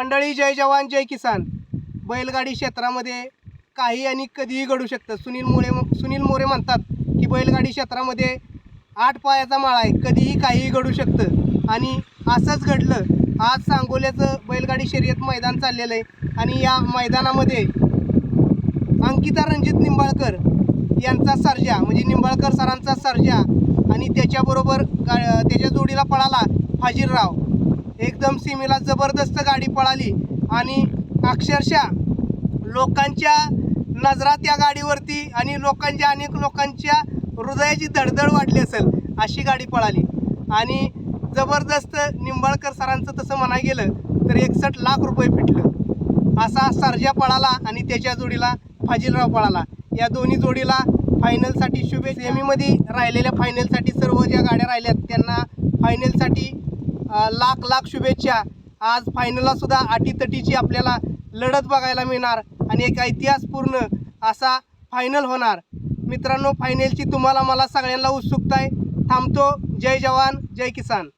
मंडळी जय जवान जय किसान. बैलगाडी क्षेत्रामध्ये काही आणि कधीही घडू शकतं. सुनील मोरे सुनील मोरे म्हणतात की बैलगाडी क्षेत्रामध्ये आठ पायाचा माळा आहे. कधीही काहीही घडू शकतं. आणि असंच घडलं. आज सांगोल्याचं बैलगाडी शर्यत मैदान चाललेलं आहे. आणि या मैदानामध्ये अंकिता रणजित निंबाळकर यांचा सर्जा म्हणजे निंबाळकर सरांचा सर्जा आणि त्याच्याबरोबर गा त्याच्या जोडीला पळाला फाजीरराव एकदम सीमेला जबरदस्त गाडी पळाली. आणि अक्षरशः लोकांच्या नजरा त्या गाडीवरती आणि लोकांच्या अनेक लोकांच्या हृदयाची धडधड वाढली असेल अशी गाडी पळाली. आणि जबरदस्त निंबाळकर सरांचं तसं म्हणाय गेलं तर एकसठ लाख रुपये फिटलं. असा सरजा पळाला आणि त्याच्या जोडीला फाजीलराव पळाला. या दोन्ही जोडीला फायनलसाठी शुभेच्छा. सेमीमध्ये राहिलेल्या फायनलसाठी सर्व ज्या गाड्या राहिल्यात त्यांना फायनलसाठी लाख लाख शुभेच्छा. आज फायनलला सुद्धा अटीतटीची आपल्याला लढत बघायला मिळणार आणि एक इतिहासपूर्ण असा फायनल होणार. मित्रांनो फायनलची तुम्हाला मला सगळ्यांना उत्सुकता आहे. थांबतो. जय जवान जय किसान.